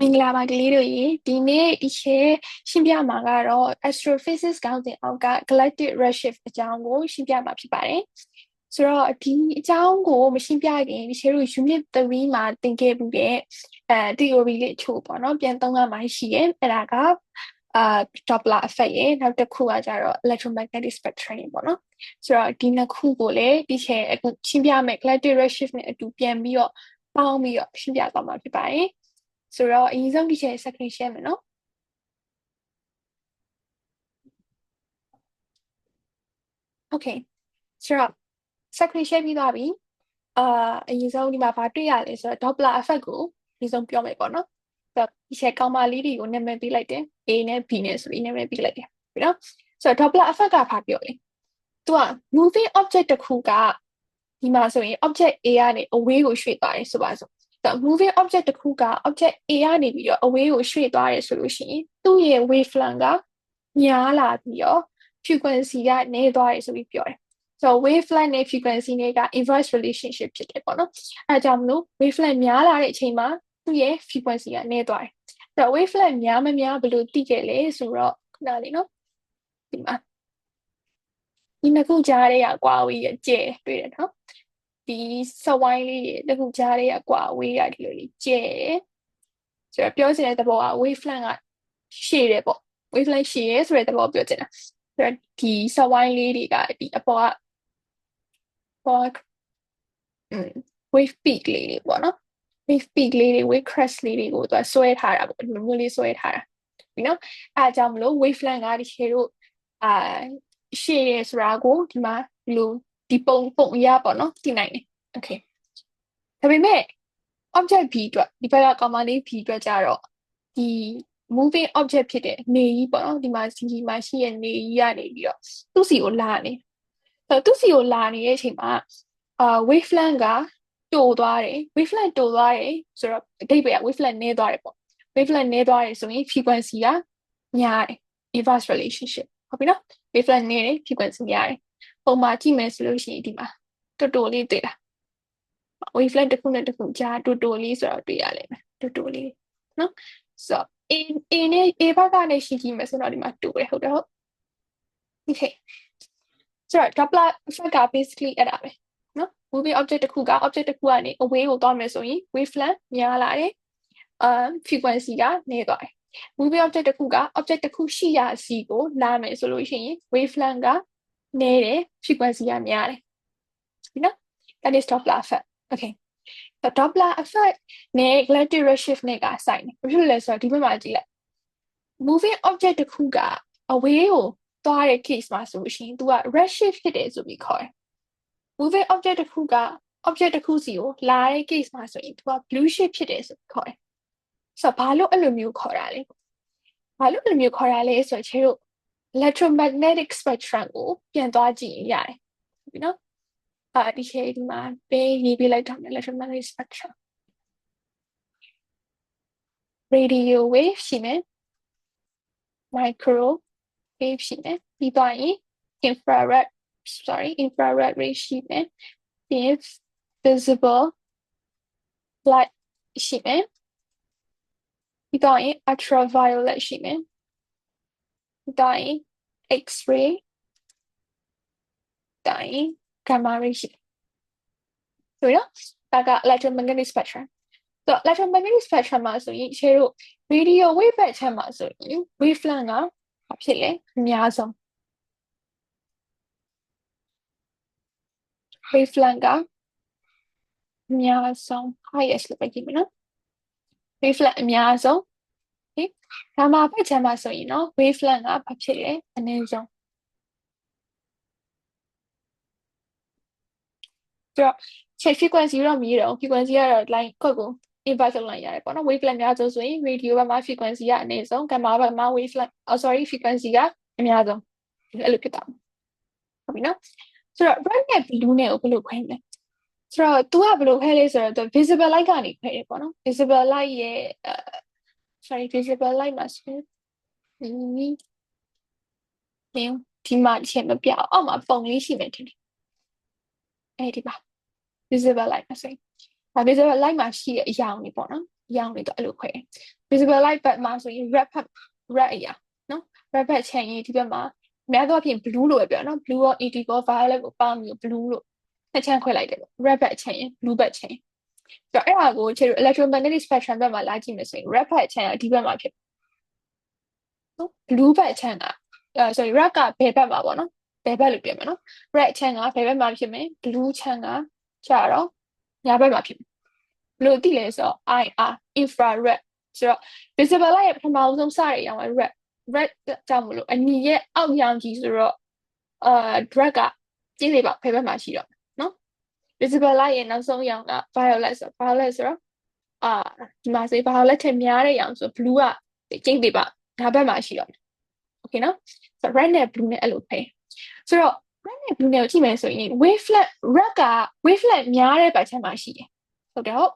မင်္ဂလာပါကလေးတို့ရေဒီနေ့ဒီရှယ်ရှင်းပြမှာကတော့ astrophysics ကောင်းစဉ်အောက်က galactic redshift အကြောင်းကိုရှင်းပြမှာဖြစ်ပါတယ်ဆိုတော့ဒီအကြောင်းကိုမရှင်းပြခင်ဒီရှယ်တို့ unit 3မှာသင်ခဲ့ပြီးတဲ့အဲ theory လေးအချို့ပေါ့နော်ပြန်သုံးရမှာရှိရဲ့အဲ့ဒါကအာ Doppler effect ရဲ့နောက်တစ်ခုကကြတော့ electromagnetic spectrum ပေါ့နော်ဆိုတော့ဒီနှစ်ခုကိုလည်းဒီရှယ်အခုရှင်းပြမယ် galactic redshift နဲ့အတူပြန်ပြီးတော့ပေါင်းပြီးတော့ရှင်းပြသွားမှာဖြစ်ပါတယ် ဆိုတော့အရင်ဆုံးဒီချက် second share မယ်နော် Okay ဆိုတော့ second share ပြီးသွားပြီအာအရင်ဆုံးဒီမှာဗာတွေ့ရလဲဆိုတော့ Doppler effect ကိုအရင်ဆုံးပြောမယ်ပေါ့နော်ဆိုတော့ဒီချက်ကောင်းမလေးတွေကိုနာမည်ပေးလိုက်တယ် A နဲ့ B နဲ့ဆိုပြီးနာမည်ပေးလိုက်တယ်ပြီနော်ဆိုတော့ Doppler effect ကဘာပြောလဲသူက moving object တစ်ခုကဒီမှာဆိုရင် object A ကနေ away ကိုရွှေ့သွားတယ်ဆိုပါစို့ moving object တစ်ခုက object A ကနေပြီးတော့ away ကိုရွှေ့သွားတယ်ဆိုလို့ရှိရင်သူ့ရဲ့ wavelength ကများလာပြီးတော့ frequency ကနည်းသွားတယ်ဆိုပြီးပြောတယ်။ so wavelength နဲ့ frequency နဲ့က inverse relationship ဖြစ်တယ်ပေါ့နော်။အဲဒါကြောင့်မလို့ wavelength များလာတဲ့အချိန်မှာသူ့ရဲ့ frequency ကနည်းသွားတယ်။ဆိုတော့ wavelength များမများဘယ်လိုသိခဲ့လဲဆိုတော့ခုနလေးနော်ဒီမှာဒီနှစ်ခုကြားထဲကကွာဝေးရကျဲတွေ့တယ်နော် ဒီစဝိုင်းလေးတခုကြားလေးကကွာဝေးရဒီလိုလေးကျဲတယ်ဆိုတော့ပြောချင်တဲ့သဘောက wavelength ကရှည်တယ်ပေါ့ wavelength ရှည်ရဲဆိုတဲ့သဘောပြောချင်တာဆိုတော့ဒီစဝိုင်းလေးတွေကဒီအပေါ်ကပေါ်อืม wave peak လေးတွေပေါ့နော် wave peak လေးတွေ wave crest လေးတွေကိုသူကဆွဲထားတာပေါ့ဒီလိုမျိုးလေးဆွဲထားတာဒီနော်အဲအကြောင်းမလို့ wavelength ကဒီရှည်တို့အာရှည်ရဲဆိုတာကိုဒီမှာဒီလို ဒီပုံပုံရပေါ့နော်သိနိုင်တယ် okay ဒါပေမဲ့ object b အတွက်ဒီဘက်ကကောင်မလေး b အတွက်ကြတော့ဒီ moving object ဖြစ်တဲ့နေကြီးပေါ့နော်ဒီမှာဒီမှာရှိရဲ့နေကြီးကနေပြီးတော့သူ့စီကိုလာနေအဲသူ့စီကိုလာနေတဲ့အချိန်မှာအာ wavelength ကတိုးသွားတယ် wavelength တိုးသွားတယ်ဆိုတော့အဓိပ္ပာယ်က wavelength နည်းသွားတယ်ပေါ့ wavelength နည်းသွားတယ်ဆိုရင် frequency ကများတယ် inverse relationship ဟုတ်ပြီနော် wavelength နည်းတယ် frequency များတယ် ပုံမှာကြည့်မယ်ဆိုလို့ရှိရင်ဒီမှာတော်တော်လေးတွေ့တာ wavelength တစ်ခုနဲ့တစ်ခုကြားတော်တော်လေးဆိုတော့တွေ့ရလိမ့်မယ်တော်တော်လေးနော်ဆိုတော့ A A နဲ့ A ဘက်ကနေရှင်းကြည့်မယ်ဆိုတော့ဒီမှာတူတယ်ဟုတ်တယ်ဟုတ် okay ဆိုတော့ Doppler effect က basically အဲ့ဒါပဲနော် moving object တစ်ခုက object တစ်ခုကနေ away ကိုသွားမယ်ဆိုရင် wavelength များလာတယ်အမ် frequency ကနည်းသွားတယ် moving object တစ်ခုက object တစ်ခုရှိရာစီကိုလာမယ်ဆိုလို့ရှိရင် wavelength က နည်းတယ် frequency ကများတယ်ဒီနော် that is Doppler effect okay the Doppler effect နဲ့ galactic redshift နဲ့ကဆိုင်တယ်ဘာဖြစ်လဲဆိုတော့ဒီဘက်မှာကြည့်လိုက် moving object တစ်ခုက away ကိုသွားတဲ့ case မှာဆိုလို့ရှိရင် तू က redshift ဖြစ်တယ်ဆိုပြီးခေါ်တယ် moving object တစ်ခုက object တစ်ခုစီကိုလာတဲ့ case မှာဆိုရင် तू က blue shift ဖြစ်တယ်ဆိုပြီးခေါ်တယ်ဆိုတော့ဘာလို့အဲ့လိုမျိုးခေါ်တာလဲဘာလို့အဲ့လိုမျိုးခေါ်တာလဲဆိုတော့ခြေတို့ electromagnetic spectrum ကိုပြန်သွားကြည့်ရင်ရတယ်ပြီနော်အာဒီခြေဒီမှာပေးရေးပေးလိုက်တော့ electromagnetic spectrum radio wave ရှိမယ် micro wave ရှိမယ်ပြီးတော့ရင် infrared sorry infrared ray ရှိမယ်ပြီး visible light ရှိမယ်ပြီးတော့ရင် ultraviolet ရှိမယ်ပြီး တော့ရင် x-ray တိုင်း gamma ray ရှိတယ်ဆိုတော့ဒါက electromagnetic spectrum ဆိုတော့ electromagnetic spectrum မှာဆိုရင်ရှယ်တို့ radio wave ဘက်ချက်မှာဆိုရင် wavelength ကဘာဖြစ်လဲအများဆုံး wavelength ကအများဆုံး highest လို့ပဲကြည့်မယ်နော် wavelength အများဆုံး okay ဒါမှဘက်ချက်မှာဆိုရင်နော် wavelength ကဘာဖြစ်လဲအနည်းဆုံးဆိုတော့ check frequency တော့မြည်တော့ frequency ကတော့ line ကွက်ကို invert လုပ်လိုက်ရတယ်ပေါ့နော် wavelength များဆိုဆိုရင် radio ဘက်မှာ frequency ကအနည်းဆုံး gamma ဘက်မှာ wavelength oh sorry frequency ကအများဆုံးအဲ့လိုဖြစ်တာဟုတ်ပြီနော်ဆိုတော့ red နဲ့ blue နဲ့ကိုဘယ်လိုခွဲမလဲဆိုတော့ तू ကဘယ်လိုခွဲလဲဆိုတော့ visible light ကနေခွဲတယ်ပေါ့နော် visible light ရဲ့ sorry visible light မှာဆိုရင်ဒီဒီမှာချက်မပြအောင်အောက်မှာပုံလေးရှိမယ်ထင်တယ်အဲဒီပါ visible light ဆိုရင် visible light မှာရှိတဲ့အရာတွေပေါ့နော်ရောင်တွေတော့အဲ့လိုခွဲ visible light ဘက်မှာဆိုရင် red ဘက် red အရာနော် red ဘက်ချန်ရင်ဒီဘက်မှာအများသောအားဖြင့် blue လို့ပဲပြောနော် blue ရော indigo violet ကိုပေါင်းပြီး blue လို့နှစ်ချမ်းခွဲလိုက်တယ် red ဘက်ချန်ရင် blue ဘက်ချန်ရင် ဆိုတော့အဲ့ဒါကိုခြေတို့ electromagnetic spectrum ဘက်မှာလာကြည့်မယ်ဆိုရင် red ဘက်ချန်ကဒီဘက်မှာဖြစ်နော် blue ဘက်ချန်ကအဲ sorry red ကဘယ်ဘက်မှာပေါ့နော်ဘယ်ဘက်လို့ပြောမယ်နော် red ချန်ကဘယ်ဘက်မှာဖြစ်မယ် blue ချန်ကကျတော့ညာဘက်မှာဖြစ်မယ်ဘယ်လိုသိလဲဆိုတော့ IR infrared ဆိုတော့ visible light ရဲ့ပထမဆုံးစရအောင် red red ကြောင့်မလို့အနီရဲ့အောက်ရောင်ကြီးဆိုတော့အာ drug ကကျင်းလေးပါဖယ်ဘက်မှာရှိတော့နော် visible light ရဲ့နောက်ဆုံးရောင်က violet ဆို violet ဆိုတော့အာဒီမှာစေ violet ထက်များတဲ့ရောင်ဆို blue ကကျင်းလေးပါဒါဘက်မှာရှိတော့ okay နော်ဆို red နဲ့ blue နဲ့အဲ့လိုဖယ်ဆိုတော့ red နဲ့ blue နဲ့ကိုကြည့်မယ်ဆိုရင် wavelength red က wavelength များတဲ့ဘက်ချက်မှာရှိတယ်ဟုတ်တယ်ဟုတ်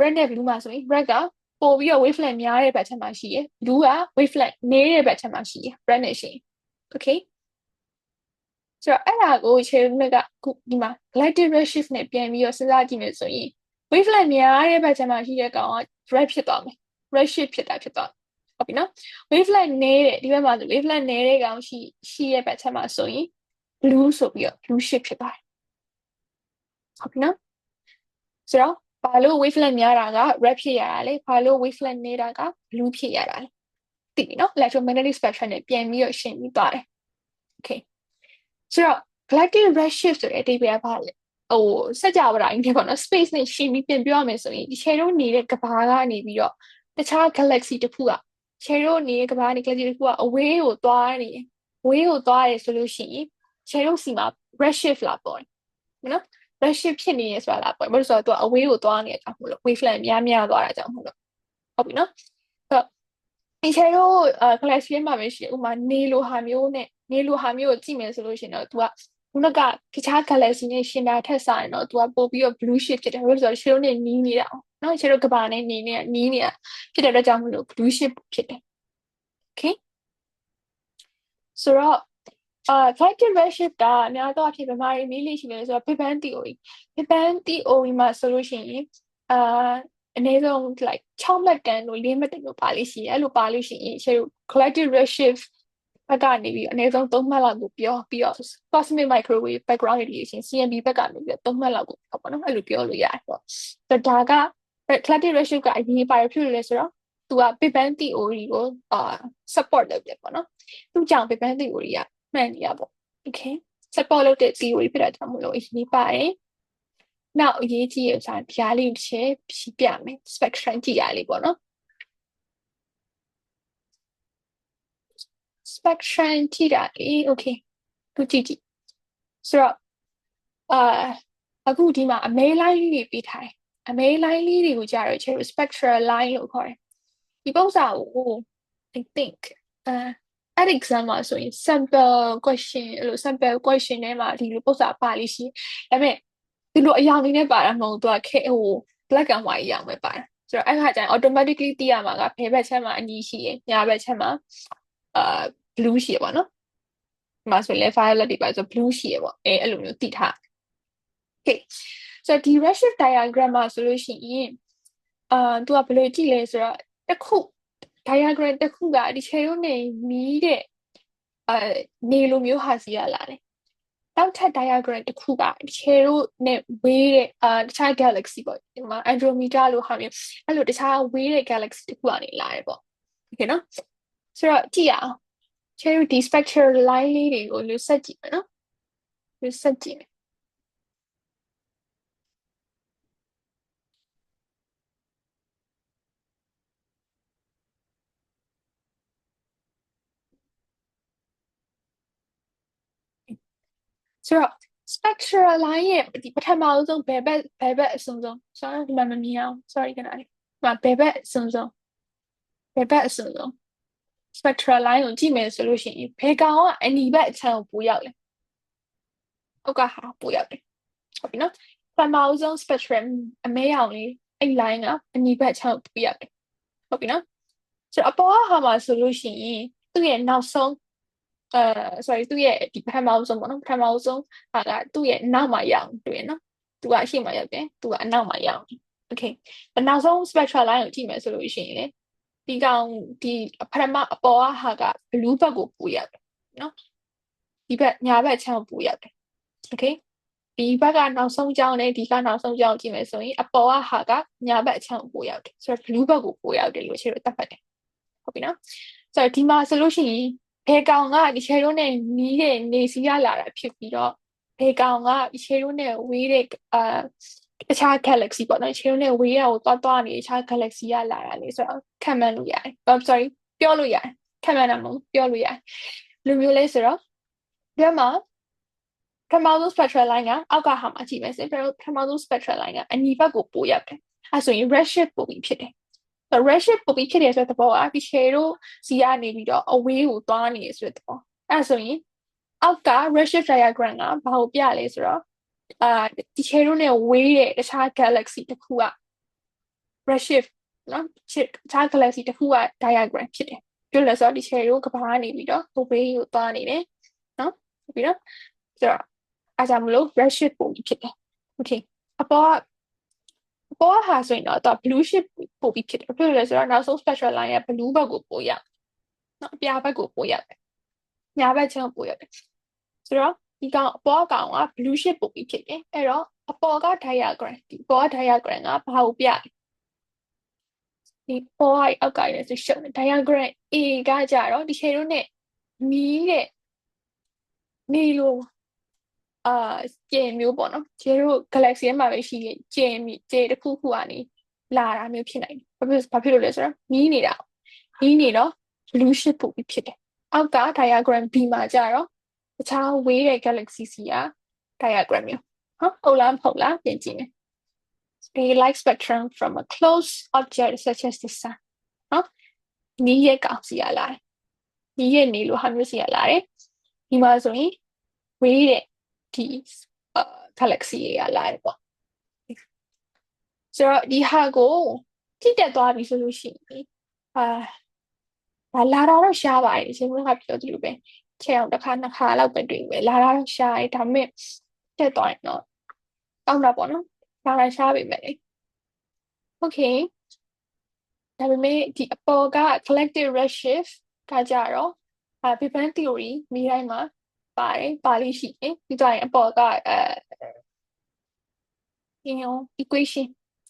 red နဲ့ blue မှာဆိုရင် red ကပို့ပြီးတော့ wavelength များတဲ့ဘက်ချက်မှာရှိရယ် blue က wavelength နည်းတဲ့ဘက်ချက်မှာရှိရယ် red နဲ့ရှိရင် okay ဆိုတော့အဲ့ဒါကိုခြေမြက်ကခုဒီမှာ galactic redshift နဲ့ပြန်ပြီးတော့စဉ်းစားကြည့်မယ်ဆိုရင် wavelength များတဲ့ဘက်ချက်မှာရှိတဲ့ကောင်က red ဖြစ်သွားမယ် redshift ဖြစ်တာဖြစ်သွားဟုတ်ပြီနော် wavelength နည်းတဲ့ဒီဘက်မှာဆို wavelength နည်းတဲ့ကောင်ရှိရှိရဲ့ဘက်ချက်မှာဆိုရင် blue ဆိုပြီးတော့ blue shift ဖြစ်သွားတယ်ဟုတ်ပြီနော်ဆိုတော့ဘာလို့ wavelength များတာက red ဖြစ်ရတာလဲဘာလို့ wavelength နေတာက blue ဖြစ်ရတာလဲသိပြီနော် electromagnetic spectrum နဲ့ပြန်ပြီးတော့ရှင်းပြီးသွားတယ် okay ဆိုတော့ galactic redshift ဆိုတဲ့အဓိပ္ပာယ်ကဘာလဲဟိုစัจ java တိုင်းနဲ့ပေါ့နော် space နဲ့ရှင်းပြီးပြန်ပြောရမယ်ဆိုရင်ဒီ share တို့နေတဲ့ကဘာကနေပြီးတော့တခြား galaxy တစ်ခုက share တို့နေတဲ့ကဘာနေ galaxy တစ်ခုက away ကိုသွားနေ away ကိုသွားတယ်ဆိုလို့ရှိရင် share တို့စီမှာ redshift လာပေါ်တယ်နော် redshift ဖြစ်နေရဆိုတာလားပေါ့ဘာလို့ဆိုတော့သူက away ကိုသွားနေတဲ့အကြောင်းမလို့ wavelength များများသွားတာကြောင့်မလို့ဟုတ်ပြီနော်အဲ့တော့ဒီချေတို့ class ပြမှာပဲရှိဥမာနေလိုဟာမျိုးနဲ့ နေလိုဟာမျိုးကိုကြည့်မယ်ဆိုလို့ရှိရင်တော့ तू ကခုနကတခြား galaxy နဲ့ရှင်တာထက်စာရင်တော့ तू ကပို့ပြီးတော့ blue shift ဖြစ်တယ်ဘာလို့ဆိုတော့ share နဲ့နီးနေတာ။နော် share ကဘာနဲ့နီးနေတာနီးနေတာဖြစ်တဲ့အတွက်ကြောင့်မလို့ blue shift ဖြစ်တယ်။ Okay ဆိုတော့အာ collective redshift ကအများသောအားဖြင့်ဗမာတွေမေးလို့ရှိတယ်ဆိုတော့ Big Bang theory Big Bang theory မှာဆိုလို့ရှိရင်အာအနည်းဆုံး like 6မှတ်တန်လို့4မှတ်တန်လို့ပါလိမ့်ရှိတယ်အဲ့လိုပါလို့ရှိရင်ရှေ့ collective redshift ဘက်ကနေပြီးအနည်းဆုံး3မှတ်လောက်ကိုပြောပြီးတော့ cosmic microwave background radiation CMB ဘက်ကနေပြီး3မှတ်လောက်ကိုပြောပါတော့အဲ့လိုပြောလို့ရတယ်ပေါ့ဆိုတော့ဒါက collective redshift ကအရင်ပါရဖြစ်လို့လဲဆိုတော့သူက Big Bang theory ကိုအာ support လုပ်တယ်ပေါ့နော်သူကြောင့် Big Bang theory ကမှန်နေရပေါ့ okay support လုပ်တဲ့ theory ဖြစ်တာကြောင့်မလို့အရေးပါတယ်နောက်အရေးကြီးရတာဒီအားလေးတစ်ချက်ပြမယ် spectrum ကြည့်ရလေးပေါ့နော် spectrum ကြည့်တာလေ okay သူကြည့်ကြည့်ဆိုတော့အာအခုဒီမှာအမဲလိုင်းလေးတွေပေးထားတယ်အမဲလိုင်းလေးတွေကိုကြာတော့ချေ spectral line လို့ခေါ်တယ်ဒီပုံစံကို I think အဲ at exam မှာဆိုရင် sample question အဲ့လို sample question ထဲမှာဒီလိုပုံစံပါလိမ့်ရှိဒါပေမဲ့ဒီလိုအရာလေးနဲ့ပါတာမဟုတ်သူကခဲဟို black and white အရာပဲပါတယ်ဆိုတော့အဲ့ခါကျရင် automatically သိရမှာကဘယ်ဘက်ချက်မှာအနီးရှိရညာဘက်ချက်မှာအာ blue ရှိရပါတော့ဒီမှာဆိုရင် violet တွေပါဆို blue ရှိရပေါ့အဲအဲ့လိုမျိုးသိထား okay ဆိုတော့ဒီ redshift diagram မှာဆိုလို့ရှိရင်အာသူကဘယ်လိုကြည့်လဲဆိုတော့တစ်ခု diagram တစ်ခုကဒီခြေရုံးနေမီးတဲ့အဲနေလိုမျိုးဟာစီရလာတယ်နောက်ထပ် diagram တစ်ခုကခြေတို့နဲ့ဝေးတဲ့အာတခြား galaxy ပေါ့ဒီမှာ Andromeda လို့ဟာမျိုးအဲ့လိုတခြားဝေးတဲ့ galaxy တစ်ခုကနေလာတယ်ပေါ့ okay နော်ဆိုတော့ကြည့်ရအောင် ခြေတို့ဒီ spectral line လေးတွေကိုလူဆက်ကြည့်မယ်နော်လူဆက်ကြည့်မယ်ဆိုတော့ spectral line ရဲ့ဒီပထမဆုံးဘယ်ဘက်ဘယ်ဘက်အဆုံးဆုံး sorry ဒီမှာမမြင်အောင် sorry ကနာလေးဒီမှာဘယ်ဘက်အဆုံးဆုံးဘယ်ဘက်အဆုံးဆုံး spectral line ကိုကြည့်မယ်ဆိုလို့ရှိရင်ဘယ်ကောင်ကအနီဘက်အချမ်းကိုပိုရောက်လဲဟုတ်ကဟာပိုရောက်တယ်ဟုတ်ပြီနော်ပထမဆုံး spectrum အမဲရောင်လေးအဲ့ line ကအနီဘက်အချမ်းကိုပိုရောက်တယ်ဟုတ်ပြီနော်ဆိုတော့အပေါ်ကဟာမှာဆိုလို့ရှိရင်သူ့ရဲ့နောက်ဆုံးအဲ sorry သူ့ရဲ့ဒီပထမဆုံးပေါ့နော်ပထမဆုံးဟာကသူ့ရဲ့နောက်မှာရောက်တွေ့နော်သူကအရှိမရောက်တယ်သူကအနောက်မှာရောက် okay နောက်ဆုံး spectral line ကိုကြည့်မယ်ဆိုလို့ရှိရင်လေ ဒီကောင်ဒီပထမအပေါ်ကဟာက blue ဘက်ကိုပူရောက်တယ်နော်ဒီဘက်ညာဘက်ချမ်းကိုပူရောက်တယ် okay ဒီဘက်ကနောက်ဆုံးကြောင်းနဲ့ဒီကနောက်ဆုံးကြောင်းကြည့်မယ်ဆိုရင်အပေါ်ကဟာကညာဘက်အချမ်းကိုပို့ရောက်တယ်ဆိုတော့ blue ဘက်ကိုပို့ရောက်တယ်လို့ရှင်းလို့သတ်မှတ်တယ်ဟုတ်ပြီနော်ဆိုတော့ဒီမှာဆိုလို့ရှိရင်ဘယ်ကောင်ကဒီချေတို့နဲ့နီးတဲ့နေစီရလာတာဖြစ်ပြီးတော့ဘယ်ကောင်ကဒီချေတို့နဲ့ဝေးတဲ့အာ တခြား galaxy ပေါ့နော်ချေတို့နဲ့ဝေးရကိုတွားတွားနေတခြား galaxy ရလာတာလေဆိုတော့ခံမှန်းလို့ရတယ်။ I'm sorry ပြောလို့ရတယ်။ခံမှန်းတာမဟုတ်ပြောလို့ရတယ်။လူမျိုးလေးဆိုတော့ဒီမှာပထမဆုံး spectral line ကအောက်ကဟာမှာကြည့်မယ်ဆိုရင်ပထမဆုံး spectral line ကအညီဘက်ကိုပို့ရောက်တယ်။အဲဆိုရင် redshift ပို့ပြီးဖြစ်တယ်။ဆိုတော့ redshift ပို့ပြီးဖြစ်တယ်ဆိုတဲ့သဘောကဒီ share တို့စီကနေပြီးတော့ away ကိုသွားနေရဆိုတဲ့သဘော။အဲဆိုရင်အောက်က redshift diagram ကဘာကိုပြလဲဆိုတော့ အာဒီ share တို့နဲ့ဝေးတဲ့တခြား galaxy တစ်ခုက redshift နော်တခြား galaxy တစ်ခုက diagram ဖြစ်တယ်။ပြောလို့ဆိုတော့ဒီ share တို့ကဘာနေပြီးတော့ away ကိုသွားနေတယ်။နော်ပြီးတော့ဆိုတော့အားကြောင့်မလို့ redshift ပုံပြီးဖြစ်တယ်။ Okay အပေါ်ကအပေါ်ဟာဆိုရင်တော့ blue shift ပို့ပြီးဖြစ်တယ်။ဖြစ်လို့လဲဆိုတော့နောက်ဆုံး spectral line က blue ဘက်ကိုပို့ရ။နော်အပြာဘက်ကိုပို့ရတယ်။ညာဘက်ချမ်းပို့ရတယ်။ဆိုတော့ ဒီကောင်အပေါ်ကောင်က blue shift ပို့ပြီးဖြစ်တယ်။အဲ့တော့အပေါ်က diagram ဒီပေါ်က diagram ကဘာကိုပြလဲ။ဒီပေါ်ကအောက်ကလည်းဆိုရှုပ်တယ် diagram A ကကြတော့ဒီ shade တို့နဲ့မီးတဲ့နေလိုအာကျဲမျိုးပေါ့နော်ကျဲတို့ galaxy ထဲမှာပဲရှိတဲ့ကျဲမြကျဲတစ်ခုခုကနေလာတာမျိုးဖြစ်နိုင်တယ်ဘာဖြစ်ဘာဖြစ်လို့လဲဆိုတော့မီးနေတာမီးနေတော့ blue shift ပို့ပြီးဖြစ်တယ်အောက်က diagram B မှာကြတော့ တခြားဝေးတဲ့ galaxy စီက diagram မျိုးဟုတ်ဟုတ်လားမဟုတ်လားပြင်ကြည့်မယ် a light spectrum from a close object such as the sun နော်နီးရဲ့ကောင်စီရလာတယ်နီးရဲ့နေလို့ဟာမျိုးစီရလာတယ်ဒီမှာဆိုရင်ဝေးတဲ့ဒီအာ galaxy တွေကလာတယ်ပေါ့ဆိုတော့ဒီဟာကိုကြည့်တက်သွားပြီဆိုလို့ရှိရင်အာဒါလာတာတော့ရှားပါတယ်ရှင်ကပြောသလိုပဲ ချဲအောင်တစ်ခါနှစ်ခါလောက်ပဲတွေ့ပဲလာတာတော့ရှားတယ်ဒါပေမဲ့တက်သွားရင်တော့တောင်းတာပေါ့နော်လာတာရှားပြီမယ်โอเคဒါပေမဲ့ဒီအပေါ်က collective redshift ကကြတော့အဲ Big Bang theory မိတိုင်းမှာပါတယ်ပါလိရှိတယ်ပြီးတော့ရင်အပေါ်ကအဲဒီရော equation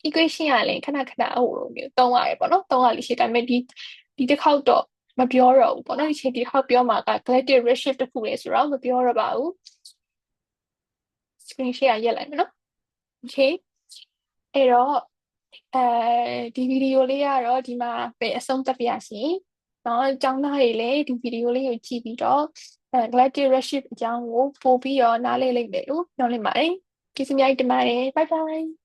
equation ကလည်းခဏခဏဟိုလိုမျိုးသုံးရတယ်ပေါ့နော်သုံးရလိရှိဒါပေမဲ့ဒီဒီတစ်ခေါက်တော့ မပြောတော့ဘူးပေါ့နော်ဒီချိန်ဒီဟောက်ပြောမှာက collective red shift တခုလေဆိုတော့မပြောတော့ပါဘူး screen share ရက်လိုက်မယ်နော် okay အဲ့တော့အဲဒီဗီဒီယိုလေးကတော့ဒီမှာပဲအဆုံးသတ်ပါရစေနော်အကြောင်းသားတွေလည်းဒီဗီဒီယိုလေးကိုကြည့်ပြီးတော့ collective red shift အကြောင်းကိုပို့ပြီးတော့နားလည်လိုက်မယ်လို့ပြောလိုက်ပါတယ်ကျေးဇူးများတင်ပါတယ် bye bye